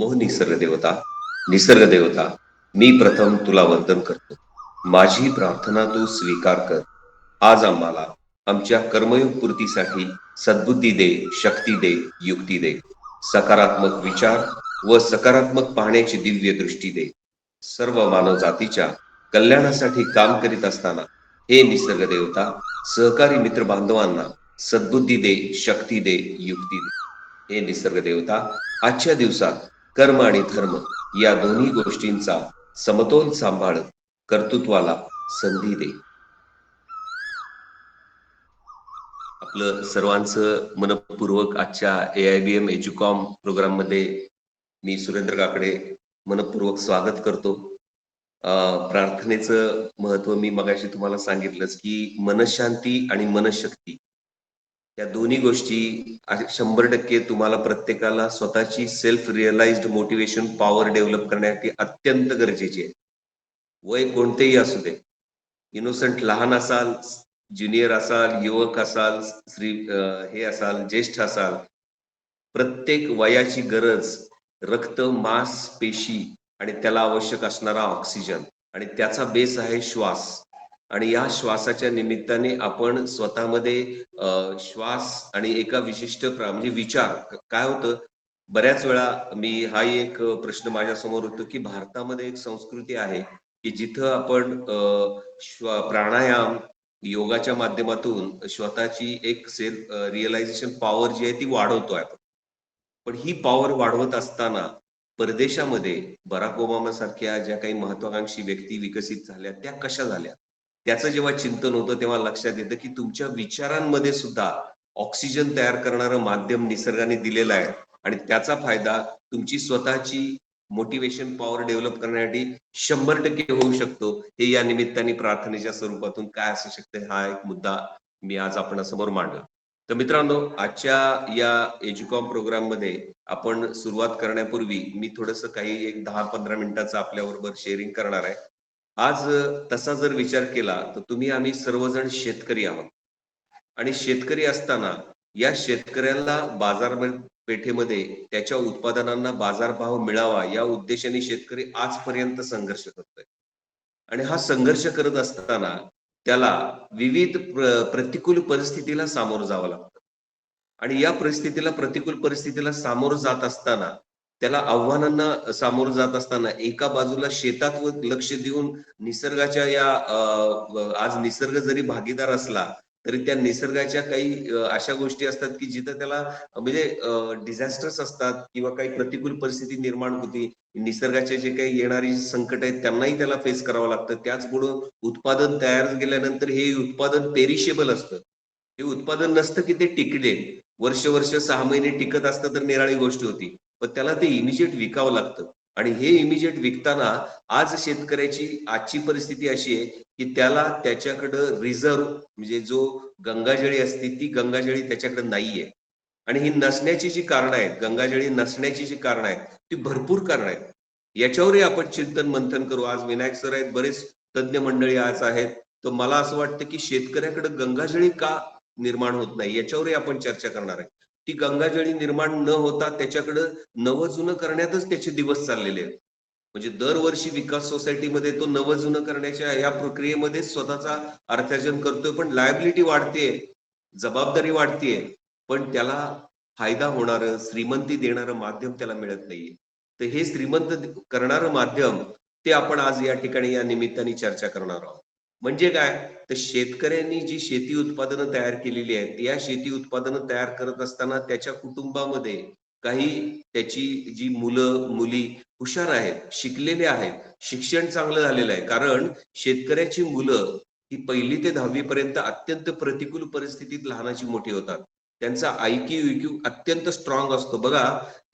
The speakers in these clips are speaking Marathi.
नमो निसर्ग देवता निसर्ग देवता मी प्रथम तुला वंदन करतो. माझी प्रार्थना तू स्वीकार कर. आज आम्हाला आमच्या कर्मयोग पूर्तीसाठी सद्बुद्धी दे शक्ती दे युक्ती दे. सकारात्मक विचार व सकारात्मक पाहण्याची दिव्य दृष्टी दे. सर्व मानव जातीच्या कल्याणासाठी काम करीत असताना हे निसर्ग देवता सहकारी मित्र बांधवांना सद्बुद्धी दे शक्ती दे युक्ती दे. हे निसर्ग देवता आजच्या दिवसात कर्म आणि धर्म या दोन्ही गोष्टींचा समतोल सांभाळत कर्तृत्वाला संधी दे. आपलं सर्वांचं मनपूर्वक आजच्या A I B M Educom प्रोग्राममध्ये मी सुरेंद्र काकडे मनपूर्वक स्वागत करतो. प्रार्थनेचं महत्त्व मी मगाशी तुम्हाला सांगितलंच की मनशांती आणि मनशक्ती या दोन्ही गोष्टी शंभर टक्के तुम्हाला प्रत्येकाला स्वतःची self realized motivation power develop करण्यासाठी अत्यंत गरजेची आहे. वय कोणतेही असू दे. इनोसंट लहान असाल ज्युनियर असाल युवक असाल श्री हे असाल ज्येष्ठ असाल प्रत्येक वयाची गरज रक्त मांस पेशी आणि त्याला आवश्यक असणारा ऑक्सिजन आणि त्याचा बेस आहे श्वास. आणि या श्वासाच्या निमित्ताने आपण स्वतःमध्ये श्वास आणि एका विशिष्ट म्हणजे विचार काय होतं? बऱ्याच वेळा मी हा एक प्रश्न माझ्यासमोर होतो की भारतामध्ये एक संस्कृती आहे की जिथं आपण प्राणायाम योगाच्या माध्यमातून स्वतःची एक सेल्फ रिअलायझेशन पॉवर जी आहे ती वाढवतोय आपण. पण ही पॉवर वाढवत असताना परदेशामध्ये बराक ओबामा सारख्या ज्या काही महत्वाकांक्षी व्यक्ती विकसित झाल्या त्या कशा झाल्या? त्याचं जेव्हा चिंतन होतं तेव्हा लक्षात येतं की तुमच्या विचारांमध्ये सुद्धा ऑक्सिजन तयार करणारं माध्यम निसर्गाने दिलेलं आहे. आणि त्याचा फायदा तुमची स्वतःची मोटिवेशन पॉवर डेव्हलप करण्यासाठी शंभर टक्के होऊ शकतो. हे या निमित्ताने प्रार्थनेच्या स्वरूपातून काय असू शकते हा एक मुद्दा मी आज आपण समोर मांडला तर मित्रांनो आजच्या या एज्युकॉम प्रोग्राममध्ये आपण सुरुवात करण्यापूर्वी मी थोडस काही एक दहा पंधरा मिनिटाचं आपल्याबरोबर शेअरिंग करणार आहे. आज तसा जर विचार केला तर तुम्ही आम्ही सर्वजण शेतकरी आहोत. आणि शेतकरी असताना या शेतकऱ्याला बाजारपेठेमध्ये त्याच्या उत्पादनांना बाजारभाव मिळावा या उद्देशाने शेतकरी आजपर्यंत संघर्ष करतोय. आणि हा संघर्ष करत असताना त्याला विविध प्र- प्रतिकूल परिस्थितीला सामोरं जावं लागतं. आणि या परिस्थितीला प्रतिकूल परिस्थितीला सामोरं जात असताना त्याला आव्हानांना सामोरं जात असताना एका बाजूला शेतात व लक्ष देऊन निसर्गाच्या या आज निसर्ग जरी भागीदार असला तरी त्या निसर्गाच्या काही अशा गोष्टी असतात की जिथं त्याला म्हणजे डिझास्टर्स असतात किंवा काही प्रतिकूल परिस्थिती निर्माण होती निसर्गाचे जे काही येणारी संकट आहेत त्यांनाही त्याला फेस करावं लागतं. त्याचमुळं उत्पादन तयार गेल्यानंतर हे उत्पादन पेरिशेबल असतं. हे उत्पादन नसतं की ते टिकले. वर्ष वर्ष सहा महिने टिकत असतं तर निराळी गोष्ट होती. पण त्याला ते इमिजिएट विकावं लागतं. आणि हे इमिजिएट विकताना आज शेतकऱ्याची आजची परिस्थिती अशी आहे की त्याला त्याच्याकडं रिझर्व म्हणजे जो गंगाजळी असते ती गंगाजळी त्याच्याकडे नाहीये. आणि ही नसण्याची जी कारणं आहेत गंगाजळी नसण्याची जी कारणं आहेत ती भरपूर कारणं आहेत. याच्यावरही आपण चिंतन मंथन करू. आज विनायक सर आहेत बरेच तज्ज्ञ मंडळी आज आहेत. तर मला असं वाटतं की शेतकऱ्याकडे गंगाजळी का निर्माण होत नाही याच्यावरही आपण चर्चा करणार आहे. ती गंगाजळी निर्माण न होता त्याच्याकडं नवं जुनं करण्यातच त्याचे दिवस चाललेले आहेत. म्हणजे दरवर्षी विकास सोसायटीमध्ये तो नवजुनं करण्याच्या या प्रक्रियेमध्ये स्वतःचा अर्थार्जन करतोय पण लायबिलिटी वाढतेय जबाबदारी वाढतेय पण त्याला फायदा होणारं श्रीमंती देणारं माध्यम त्याला मिळत नाहीये. तर हे श्रीमंत करणारं माध्यम ते आपण आज या ठिकाणी या निमित्ताने चर्चा करणार आहोत. म्हणजे काय? तर शेतकऱ्यांनी जी शेती उत्पादनं तयार केलेली आहेत या शेती उत्पादनं तयार करत असताना त्याच्या कुटुंबामध्ये काही त्याची जी मुलं मुली हुशार आहेत शिकलेले आहेत शिक्षण चांगलं झालेलं आहे. कारण शेतकऱ्याची मुलं ही पहिली ते दहावी पर्यंत अत्यंत प्रतिकूल परिस्थितीत लहानाची मोठी होतात. त्यांचा आयक्यू इक्यू अत्यंत स्ट्रॉंग असतो. बघा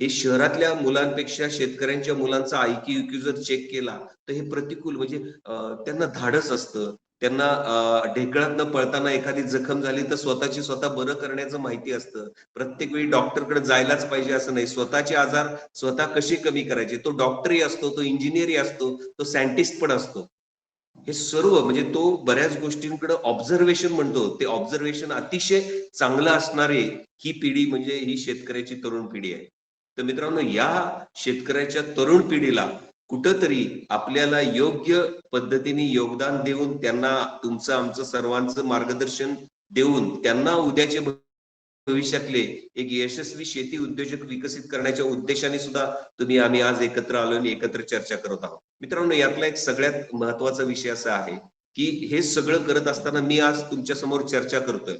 हे शहरातल्या मुलांपेक्षा शेतकऱ्यांच्या मुलांचा आयक्यू इक्यू जर चेक केला तर हे प्रतिकूल म्हणजे त्यांना धाडस असतं. त्यांना अं, ढेकळातनं पळताना एखादी जखम झाली तर स्वतःची स्वतः बरं करण्याचं माहिती असतं. प्रत्येक वेळी डॉक्टरकडे जायलाच पाहिजे असं नाही. स्वतःचे आजार स्वतः कसे कमी करायचे? तो डॉक्टरही असतो तो इंजिनियरही असतो तो सायंटिस्ट पण असतो. हे सर्व म्हणजे तो बऱ्याच गोष्टींकडे ऑब्झर्वेशन म्हणतो. ते ऑब्झर्वेशन अतिशय चांगलं असणारे ही पिढी म्हणजे ही शेतकऱ्याची तरुण पिढी आहे. तर मित्रांनो या शेतकऱ्याच्या तरुण पिढीला कुठंतरी आपल्याला योग्य पद्धतीने योगदान देऊन त्यांना तुमचं आमचं सर्वांचं मार्गदर्शन देऊन त्यांना उद्याचे भविष्यातले एक यशस्वी शेती उद्योजक विकसित करण्याच्या उद्देशाने सुद्धा तुम्ही आम्ही आज एकत्र आलो आणि एकत्र चर्चा करत आहोत. मित्रांनो यातला एक सगळ्यात महत्त्वाचा विषय असा आहे की हे सगळं करत असताना मी आज तुमच्यासमोर चर्चा करतोय.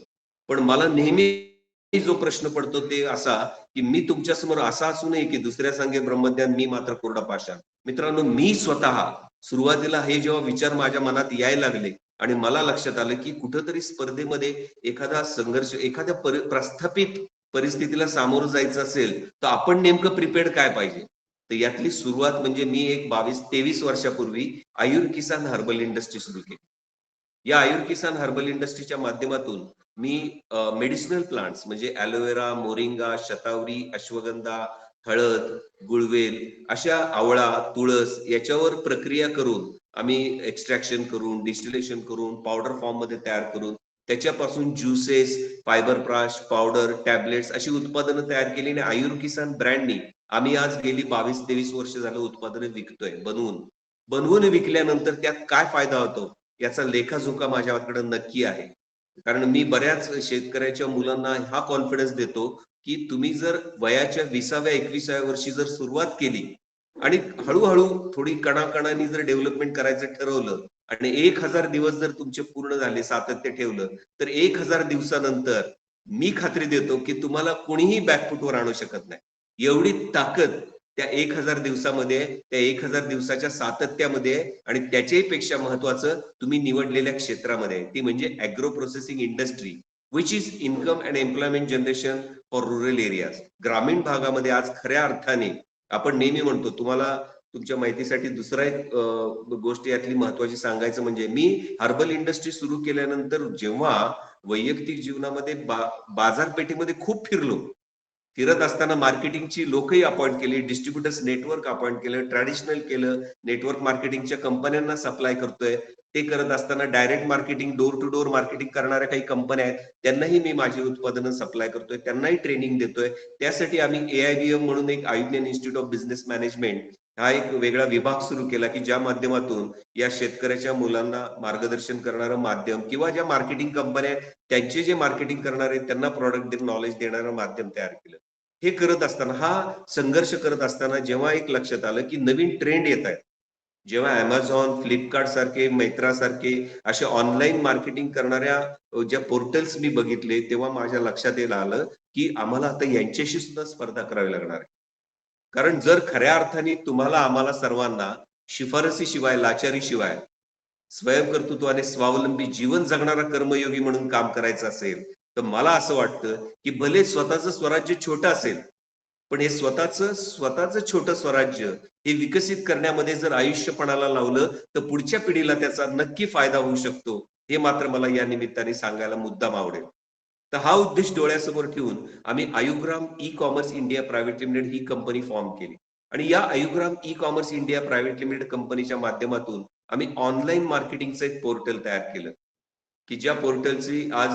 पण मला नेहमी जो प्रश्न पडतो ते असा की मी तुमच्यासमोर असा असू नये की दुसऱ्या सांगे ब्रह्मज्ञान मी मात्र कोरडा पाषाण. मित्रांनो मी स्वतः सुरुवातीला हे जेव्हा विचार माझ्या मनात यायला लागले आणि मला लक्षात आलं की कुठंतरी स्पर्धेमध्ये एखादा संघर्ष एखाद्या प्रस्थापित परिस्थितीला सामोरं जायचं असेल तर आपण नेमकं प्रिपेअर्ड काय पाहिजे? तर यातली सुरुवात म्हणजे मी एक बावीस तेवीस वर्षापूर्वी आयुर किसान हर्बल इंडस्ट्री सुरू केली. या आयुर किसान हर्बल इंडस्ट्रीच्या माध्यमातून मी मेडिसिनल प्लांट्स म्हणजे aloe vera moringa shatavari ashwagandha हळद गुळवेल अशा आवळा तुळस याच्यावर प्रक्रिया करून आम्ही एक्स्ट्रॅक्शन करून डिस्टिलेशन करून पावडर फॉर्ममध्ये तयार करून त्याच्यापासून ज्युसेस फायबर प्राश पावडर टॅबलेट्स अशी उत्पादनं तयार केली आणि आयुर किसान ब्रँडनी आम्ही आज गेली बावीस तेवीस वर्ष झालं उत्पादनं विकतोय बनवून. बनवून विकल्यानंतर त्यात काय फायदा होतो? याचा लेखाजोखा माझ्याकडे नक्की आहे. कारण मी बऱ्याच शेतकऱ्याच्या मुलांना हा कॉन्फिडन्स देतो की तुम्ही जर वयाच्या विसाव्या एकविसाव्या वर्षी जर सुरुवात केली आणि हळूहळू थोडी कणाकणाने जर डेव्हलपमेंट करायचं ठरवलं आणि एक हजार दिवस जर तुमचे पूर्ण झाले सातत्य ठेवलं तर एक हजार दिवसानंतर मी खात्री देतो की तुम्हाला कोणीही बॅकफुटवर आणू शकत नाही. एवढी ताकद त्या एक हजार दिवसामध्ये त्या एक हजार दिवसाच्या सातत्यामध्ये आणि त्याच्याही पेक्षा महत्वाचं तुम्ही निवडलेल्या क्षेत्रामध्ये ती म्हणजे agro processing industry which is income and employment generation for rural areas ग्रामीण भागामध्ये आज खऱ्या अर्थाने आपण नेहमी म्हणतो तुम्हाला तुमच्या माहितीसाठी दुसरा एक गोष्ट यातली महत्वाची सांगायचं म्हणजे मी हर्बल इंडस्ट्री सुरू केल्यानंतर जेव्हा वैयक्तिक जीवनामध्ये बा बाजारपेठेमध्ये खूप फिरलो फिरत असताना मार्केटिंगची लोकही अपॉइंट केली डिस्ट्रीब्युटर्स नेटवर्क अपॉइंट केलं ट्रॅडिशनल केलं नेटवर्क मार्केटिंगच्या कंपन्यांना सप्लाय करतोय. ते करत असताना direct marketing door to door marketing करणाऱ्या काही कंपन्या आहेत त्यांनाही मी माझी उत्पादनं सप्लाय करतोय त्यांनाही ट्रेनिंग देतोय. त्यासाठी आम्ही एआयबीएम म्हणून एक Ayurveda institute of business management हा एक वेगळा विभाग सुरू केला की ज्या माध्यमातून या शेतकऱ्याच्या मुलांना मार्गदर्शन करणारं माध्यम किंवा ज्या मार्केटिंग कंपन्या आहेत त्यांचे जे मार्केटिंग करणारे त्यांना प्रॉडक्ट नॉलेज देणारं माध्यम तयार केलं. हे करत असताना हा संघर्ष करत असताना जेव्हा एक लक्षात आलं की नवीन ट्रेंड येत आहेत. जेव्हा अमेझॉन फ्लिपकार्ट सारखे मैत्रा सारखे असे ऑनलाईन मार्केटिंग करणाऱ्या ज्या पोर्टल्स मी बघितले तेव्हा माझ्या लक्षात यायला आलं की आम्हाला आता यांच्याशी सुद्धा स्पर्धा करावी लागणार आहे. कारण जर खऱ्या अर्थाने तुम्हाला आम्हाला सर्वांना शिफारसीशिवाय लाचारीशिवाय लाचारी शिवाय स्वावलंबी जीवन जगणारा कर्मयोगी म्हणून काम करायचं असेल तर मला असं वाटतं की भले स्वतःचं स्वराज्य छोटं असेल पण हे स्वतःच स्वतःच छोटं स्वराज्य हे विकसित करण्यामध्ये जर आयुष्यपणाला लावलं तर पुढच्या पिढीला त्याचा नक्की फायदा होऊ शकतो हे मात्र मला या निमित्ताने सांगायला मुद्दाम आवडेल. तर हा उद्देश डोळ्यासमोर ठेवून आम्ही Ayugram e commerce India private limited ही कंपनी फॉर्म केली. आणि या Ayugram e commerce India private limited कंपनीच्या माध्यमातून आम्ही ऑनलाईन मार्केटिंगचं एक पोर्टल तयार केलं. की ज्या पोर्टलची आज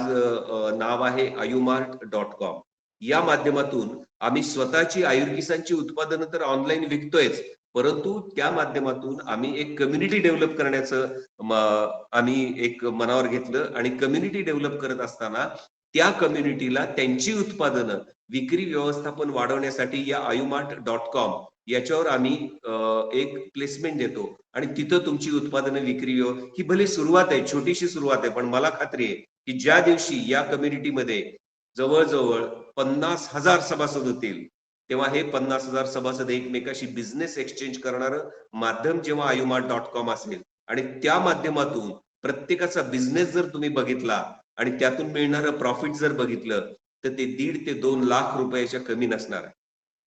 नाव आहे आयुमार्ट डॉट कॉम या माध्यमातून आम्ही स्वतःची आयुर्किसांची उत्पादनं तर ऑनलाईन विकतोयच परंतु त्या माध्यमातून आम्ही एक कम्युनिटी डेव्हलप करण्याचं आम्ही एक मनावर घेतलं आणि कम्युनिटी डेव्हलप करत असताना त्या कम्युनिटीला त्यांची उत्पादनं विक्री व्यवस्थापन वाढवण्यासाठी या आयुमार्ट डॉट कॉम याच्यावर आम्ही एक प्लेसमेंट देतो. आणि तिथं तुमची उत्पादनं विक्री ही भले सुरुवात आहे छोटीशी सुरुवात आहे पण मला खात्री आहे की ज्या दिवशी या कम्युनिटीमध्ये जवळजवळ पन्नास हजार सभासद होतील तेव्हा हे पन्नास हजार सभासद एकमेकाशी बिझनेस एक्सचेंज करणारं माध्यम जेव्हा आयुमार्ट डॉट कॉम असेल. आणि त्या माध्यमातून प्रत्येकाचा बिझनेस जर तुम्ही बघितला आणि त्यातून मिळणारं प्रॉफिट जर बघितलं तर ते दीड ते दोन लाख रुपयाच्या कमी नसणार आहे.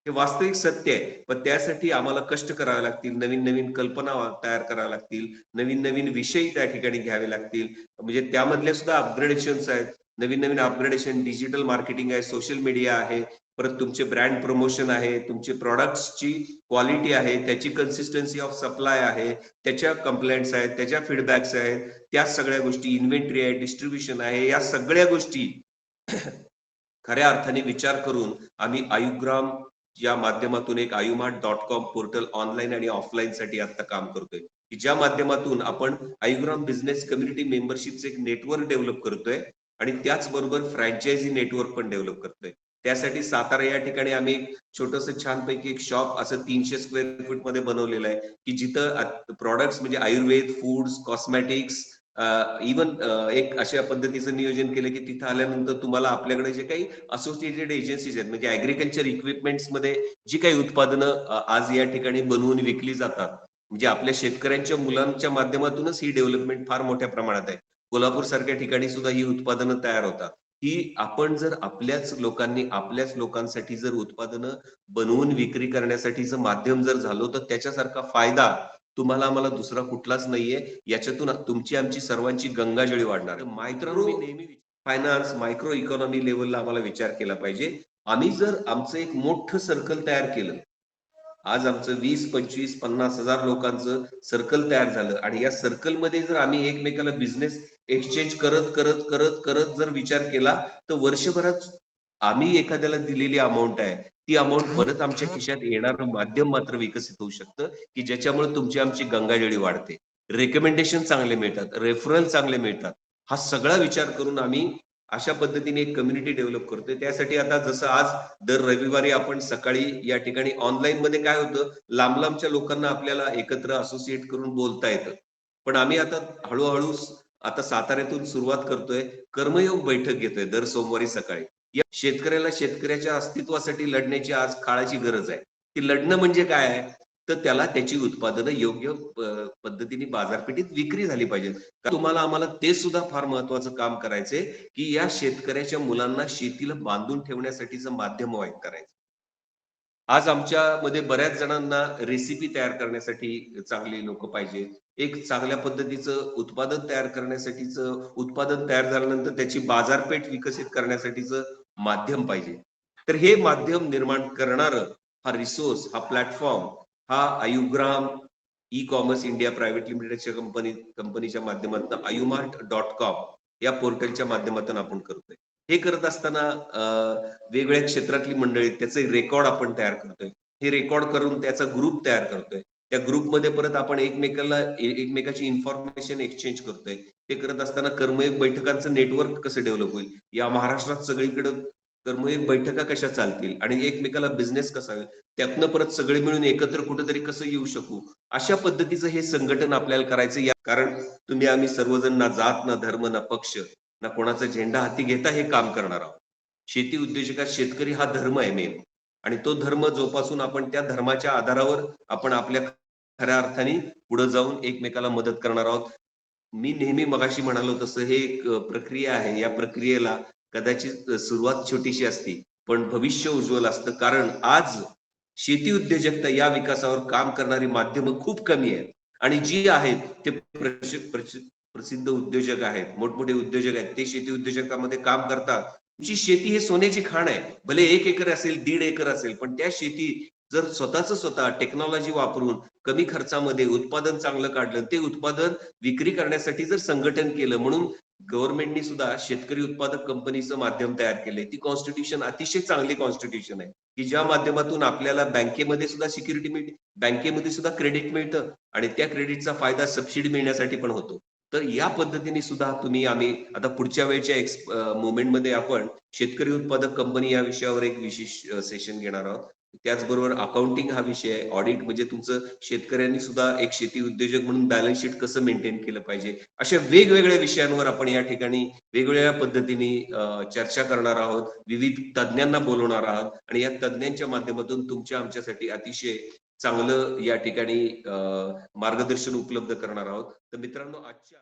हे वास्तविक सत्य आहे. पण त्यासाठी आम्हाला कष्ट करावे लागतील नवीन नवीन कल्पना तयार कराव्या लागतील नवीन नवीन विषय त्या ठिकाणी घ्यावे लागतील. म्हणजे त्यामधल्या सुद्धा अपग्रेडेशन्स आहेत. नवीन नवीन अपग्रेडेशन डिजिटल मार्केटिंग आहे सोशल मीडिया आहे परत तुमचे ब्रँड प्रमोशन आहे तुमचे प्रॉडक्ट्सची क्वालिटी आहे त्याची कन्सिस्टन्सी ऑफ सप्लाय आहे त्याच्या कंप्लेंट्स आहेत त्याच्या फीडबॅक्स आहेत त्या सगळ्या गोष्टी इन्व्हेंटरी आहे डिस्ट्रीब्युशन आहे या सगळ्या गोष्टी खऱ्या अर्थाने विचार करून आम्ही आयुग्राम या माध्यमातून एक Ayumart dot com portal online आणि ऑफलाईन साठी आता काम करतोय. की ज्या माध्यमातून आपण आयुग्राम बिझनेस कम्युनिटी मेंबरशिपचं एक नेटवर्क डेव्हलप करतोय आणि त्याचबरोबर फ्रँचायझी नेटवर्क पण डेव्हलप करतोय. त्यासाठी सातारा या ठिकाणी आम्ही एक छोटस छानपैकी एक शॉप असं तीनशे स्क्वेअर फूटमध्ये बनवलेलं आहे की जिथं प्रॉडक्ट्स म्हणजे आयुर्वेद फूड्स कॉस्मॅटिक्स इवन एक अशा पद्धतीचं नियोजन केलं की तिथं आल्यानंतर तुम्हाला आपल्याकडे जे काही असोसिएटेड एजन्सीज आहेत म्हणजे अॅग्रिकल्चर इक्विपमेंट्समध्ये जी काही उत्पादनं आज या ठिकाणी बनवून विकली जातात म्हणजे आपल्या शेतकऱ्यांच्या मुलांच्या माध्यमातूनच ही डेव्हलपमेंट फार मोठ्या प्रमाणात आहे. कोल्हापूर सारख्या ठिकाणी सुद्धा ही उत्पादनं तयार होतात. ही आपण जर आपल्याच लोकांनी आपल्याच लोकांसाठी जर उत्पादनं बनवून विक्री करण्यासाठीचं माध्यम जर झालो तर त्याच्यासारखा फायदा तुम्हाला आम्हाला दुसरा कुठलाच नाहीये. याच्यातून तुमची आमची सर्वांची गंगाजळी वाढणार. मायक्रो नेहमी फायनान्स मायक्रो इकॉनॉमी लेवलला आम्हाला विचार केला पाहिजे. आम्ही जर आमचं एक मोठं सर्कल तयार केलं आज आमचं वीस पंचवीस पन्नास हजार लोकांचं सर्कल तयार झालं. आणि या सर्कलमध्ये जर आम्ही एकमेकाला बिझनेस एक्सचेंज करत करत करत करत जर विचार केला तर वर्षभरात आम्ही एखाद्याला दिलेली अमाऊंट आहे. ती अमाऊंट परत आमच्या खिशात येणारं माध्यम मात्र विकसित होऊ शकतं की ज्याच्यामुळे तुमची आमची गंगाजळी वाढते. रेकमेंडेशन चांगले मिळतात. रेफरल चांगले मिळतात. हा सगळा विचार करून आम्ही अशा पद्धतीने एक कम्युनिटी डेव्हलप करतोय. त्यासाठी आता जसं आज दर रविवारी आपण सकाळी या ठिकाणी ऑनलाईन मध्ये काय होतं लांब लांबच्या लोकांना आपल्याला एकत्र असोसिएट करून बोलता येतं. पण आम्ही आता हळूहळू आता साताऱ्यातून सुरुवात करतोय कर्मयोग बैठक घेतोय दर सोमवारी सकाळी. या शेतकऱ्याला शेतकऱ्याच्या अस्तित्वासाठी लढण्याची आज काळाची गरज आहे. ती लढणं म्हणजे काय आहे? तर त्याला त्याची उत्पादनं योग्य पद्धतीने बाजारपेठेत विक्री झाली पाहिजे. तुम्हाला आम्हाला ते सुद्धा फार महत्वाचं काम करायचंय की या शेतकऱ्याच्या मुलांना शेतीला बांधून ठेवण्यासाठीचं माध्यम वाईट करायचं. आज आमच्यामध्ये बऱ्याच जणांना रेसिपी तयार करण्यासाठी चांगली लोक पाहिजे. एक चांगल्या पद्धतीचं उत्पादन तयार करण्यासाठीच उत्पादन तयार झाल्यानंतर त्याची बाजारपेठ विकसित करण्यासाठीच माध्यम पाहिजे. तर हे माध्यम निर्माण करणार हा रिसोर्स हा प्लॅटफॉर्म हा Ayugram e commerce India private लिमिटेडच्या कंपनी कंपनीच्या माध्यमातून आयुमार्ट डॉट कॉम या पोर्टलच्या माध्यमातून आपण करतोय. हे करत असताना वेगवेगळ्या क्षेत्रातली मंडळी त्याचे रेकॉर्ड आपण तयार करतोय. हे रेकॉर्ड करून त्याचा ग्रुप तयार करतोय. त्या ग्रुपमध्ये परत आपण एकमेकाला एकमेकाची इन्फॉर्मेशन एक्सचेंज करतोय. ते करत असताना कर्मयोग बैठकांचं नेटवर्क कसं डेव्हलप होईल? या महाराष्ट्रात सगळीकडे तर मग एक बैठका कशा चालतील? आणि एकमेकाला बिझनेस कसा होईल त्यातनं परत सगळे मिळून एकत्र कुठेतरी कसं येऊ शकू? अशा पद्धतीचं हे संघटन आपल्याला करायचं या कारण तुम्ही आम्ही सर्वजण ना जात ना धर्म ना पक्ष ना कोणाचा झेंडा हाती घेता हे काम करणार आहोत. शेती उद्योजकात शेतकरी हा धर्म आहे मेन आणि तो धर्म जोपासून आपण त्या धर्माच्या आधारावर आपण आपल्या खऱ्या अर्थाने पुढे जाऊन एकमेकाला मदत करणार आहोत. मी नेहमी मगाशी म्हणालो तसं हे एक प्रक्रिया आहे. या प्रक्रियेला कदाचित सुरुवात छोटीशी असती पण भविष्य उज्ज्वल असतं. कारण आज शेती उद्योजकता या विकासावर काम करणारी माध्यम खूप कमी आहेत. आणि जी आहेत ते प्रसिद्ध उद्योजक आहेत. मोठमोठे उद्योजक आहेत. ते शेती उद्योजकामध्ये काम करतात. तुमची शेती हे सोन्याची खाण आहे. भले एक एकर असेल दीड एकर असेल पण त्या शेती जर स्वतःच स्वतः टेक्नॉलॉजी वापरून कमी खर्चामध्ये उत्पादन चांगलं काढलं ते उत्पादन विक्री करण्यासाठी जर संघटन केलं म्हणून गव्हर्नमेंटनी सुद्धा शेतकरी उत्पादक कंपनीचं माध्यम तयार केलंय. ती कॉन्स्टिट्यूशन अतिशय चांगली कॉन्स्टिट्यूशन आहे की ज्या माध्यमातून आपल्याला बँकेमध्ये सुद्धा सिक्युरिटी मिळते बँकेमध्ये सुद्धा क्रेडिट मिळतं आणि त्या क्रेडिटचा फायदा सबसिडी मिळण्यासाठी पण होतो. तर या पद्धतीने सुद्धा तुम्ही आम्ही आता पुढच्या वेळच्या एक्स मुवमेंटमध्ये आपण शेतकरी उत्पादक कंपनी या विषयावर एक विशेष सेशन घेणार आहोत. त्याचबरोबर अकाउंटिंग हा विषय आहे. ऑडिट म्हणजे तुमचं शेतकऱ्यांनी सुद्धा एक शेती उद्योजक म्हणून बॅलन्स शीट कसं मेंटेन केलं पाहिजे? अशा वेगवेगळ्या विषयांवर आपण या ठिकाणी वेगवेगळ्या पद्धतीने चर्चा करणार आहोत. विविध तज्ज्ञांना बोलवणार आहोत. आणि या तज्ज्ञांच्या माध्यमातून तुमच्या आमच्यासाठी अतिशय चांगलं या ठिकाणी मार्गदर्शन उपलब्ध करणार आहोत. तर मित्रांनो आजच्या